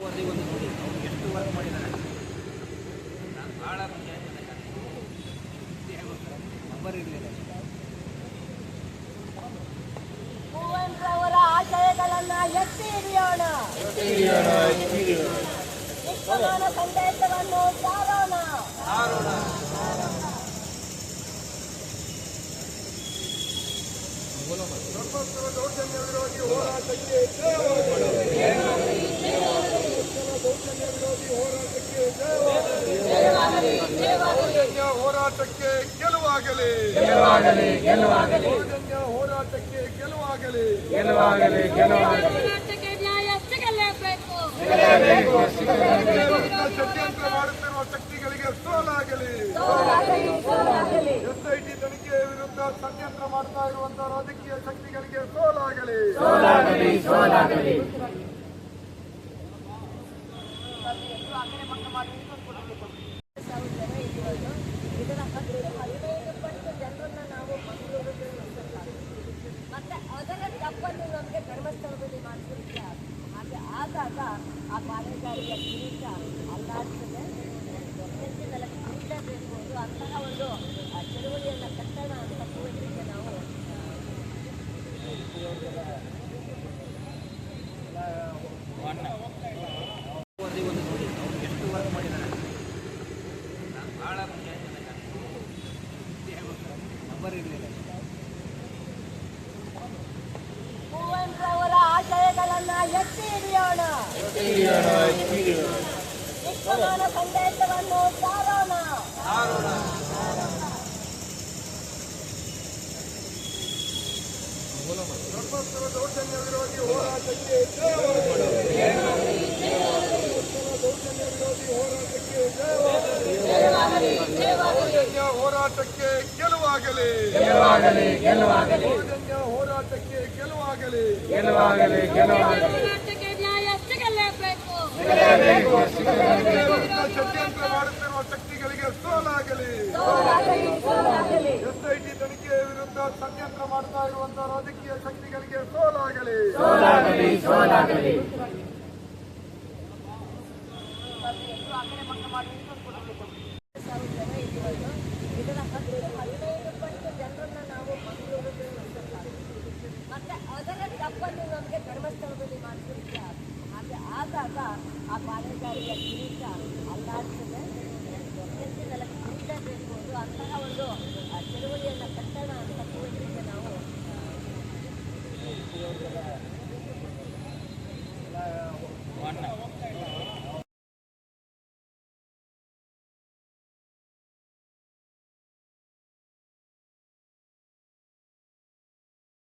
ವರದಿ ಒಂದು ನೋಡಿ ಅವ್ರು ಎಷ್ಟು ವರ್ಕ್ ಮಾಡಿದ್ದಾರೆ. ನಾನು ಭಾಳ ನಂಬರ್ ಇರಲಿಲ್ಲ ಕುವೆಂಪುರವರ ಆಶಯಗಳನ್ನ ಎತ್ತಿ ಹಿಡಿಯೋಣ. ವಿಶ್ವಮಾನ ಸಂದೇಶವನ್ನು ಸಾರೋಣ. ದೌರ್ಜನ್ಯ ವಿರೋಧಿ ಹೋರಾಟಕ್ಕೆ ದೌರ್ಜನ್ಯ ವಿರೋಧಿ ಹೋರಾಟಕ್ಕೆ ದೌರ್ಜನ್ಯ ಹೋರಾಟಕ್ಕೆ ಗೆಲುವಾಗಲಿ. ಗೆಲುವಾಗಲಿ ಹೋರಾಟಕ್ಕೆ ಗೆಲುವಾಗಲಿ. ಹೋರಾಟಕ್ಕೆ ನ್ಯಾಯ ಗೆಲುವಾಗಲಿ ಗೆಲುವಾಗಲಿ ಷಡ್ಯಂತ್ರ ಮಾಡುತ್ತಿರುವ ಶಕ್ತಿಗಳಿಗೆ ಸೋಲಾಗಲಿ. ಎಸ್ಐಟಿ ತನಿಖೆ ವಿರುದ್ಧ ಷಡ್ಯಂತ್ರ ಮಾಡ್ತಾ ಇರುವಂತಹ ರಾಜಕೀಯ ಶಕ್ತಿಗಳಿಗೆ ಸೋಲಾಗಲಿ. ಇದರ ಮಾಡಿಸಲಿಕ್ಕೆ ಹಾಗೆ ಆದಾಗ ಆ ಪಾಲನೆಗಾರಿಯ ಕಿರೀಟ ಅಲ್ಲಾಡ್ತದೆ. ಹೆಚ್ಚು ಕಿರೀಟ ಬೇಕು ಅಂತಹ ಒಂದು ಆ, ಕಟ್ಟಣ ಅಂತ ಕೂಡಲಿಕ್ಕೆ ನಾವು ಒಂದು ಭಾಳ ನಂಬರ್ ಇರಲಿಲ್ಲ. ಆಶಯಗಳನ್ನ ಎತ್ತಿ ಹಿಡಿಯೋಣ. ವಿಶ್ವಮಾನ ಸಂದೇಶವನ್ನು ಸಾರೋಣ ಧರ್ಮಸ್ಥಳ ದೌರ್ಜನ್ಯ ವಿರೋಧಿ ಹೋರಾಟಕ್ಕೆ ದೌರ್ಜನ್ಯ ವಿರೋಧಿ ಹೋರಾಟಕ್ಕೆ ದೌರ್ಜನ್ಯ ಹೋರಾಟಕ್ಕೆ ಗೆಲುವಾಗಲಿ ದೌರ್ಜನ್ಯ ಹೋರಾಟಕ್ಕೆ ಗೆಲುವಾಗಲಿ ಗೆಲುವಾಗಲಿ ನ್ಯಾಯ ಸಿಗಲೇಬೇಕು ವಿರುದ್ಧ ತಪ್ಪನ್ನು ನಮಗೆ ಧರ್ಮಸ್ಥಳದಲ್ಲಿ ಮಾಡಿಸಿದ್ದೆ ಆದರೆ ಆದಾಗ ಆ ಪಾಲುದಾರಿಯ ಕಿರೀಟ ಅಲ್ಲಾಡ್ತದೆ ಜಗತ್ತಿನೆಲ್ಲ ಕಿರೀಟ ಬೇಕಬಹುದು ಅಂತಹ ಒಂದು ಚಳುವಳಿಯನ್ನು ಕಟ್ಟೋಣ ಅಂತ ಪೂಜೆಗೆ ನಾವು One.